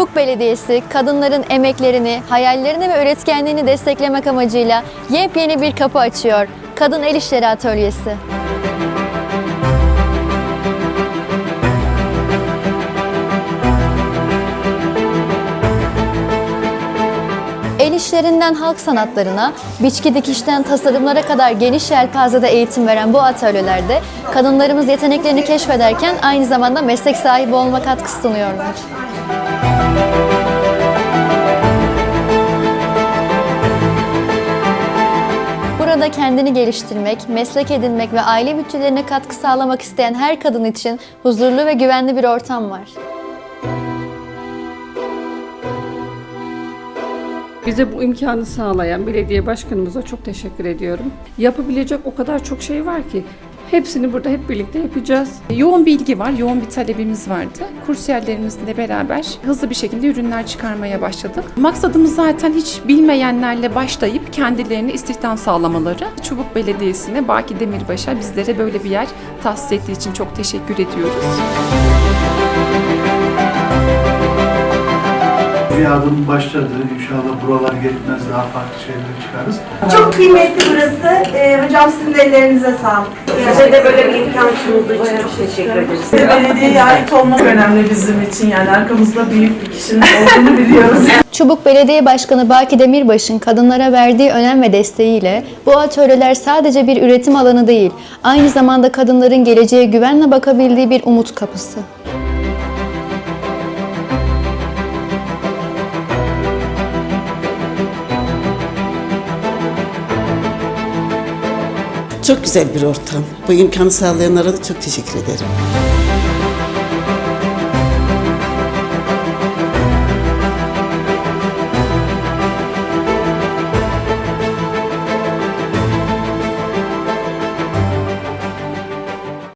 Çubuk Belediyesi kadınların emeklerini, hayallerini ve üretkenliğini desteklemek amacıyla yepyeni bir kapı açıyor. Kadın El İşleri Atölyesi. El işlerinden halk sanatlarına, biçki dikişten tasarımlara kadar geniş yelpazede eğitim veren bu atölyelerde kadınlarımız yeteneklerini keşfederken aynı zamanda meslek sahibi olma katkısı sunuyorlar. Burada kendini geliştirmek, meslek edinmek ve aile bütçelerine katkı sağlamak isteyen her kadın için huzurlu ve güvenli bir ortam var. Bize bu imkanı sağlayan belediye başkanımıza çok teşekkür ediyorum. Yapabilecek o kadar çok şey var ki hepsini burada hep birlikte yapacağız. Yoğun bir ilgi var, yoğun bir talebimiz vardı. Kursiyerlerimizle beraber hızlı bir şekilde ürünler çıkarmaya başladık. Maksadımız zaten hiç bilmeyenlerle başlayıp kendilerini istihdam sağlamaları. Çubuk Belediyesi'ne, Baki Demirbaş'a bizlere böyle bir yer tahsis ettiği için çok teşekkür ediyoruz. Bir adım başladı. İnşallah buralar yetmez daha farklı şeyler çıkarız. Çok kıymetli burası. Ee, hocam sizin de ellerinize sağlık. Bize de böyle bir imkan sunulduğu için çok teşekkür ederiz. Belediyeye ait olmak önemli bizim için. Yani arkamızda büyük bir kişinin olduğunu biliyoruz. Çubuk Belediye Başkanı Baki Demirbaş'ın kadınlara verdiği önem ve desteğiyle bu atölyeler sadece bir üretim alanı değil, aynı zamanda kadınların geleceğe güvenle bakabildiği bir umut kapısı. Çok güzel bir ortam. Bu imkanı sağlayanlara da çok teşekkür ederim.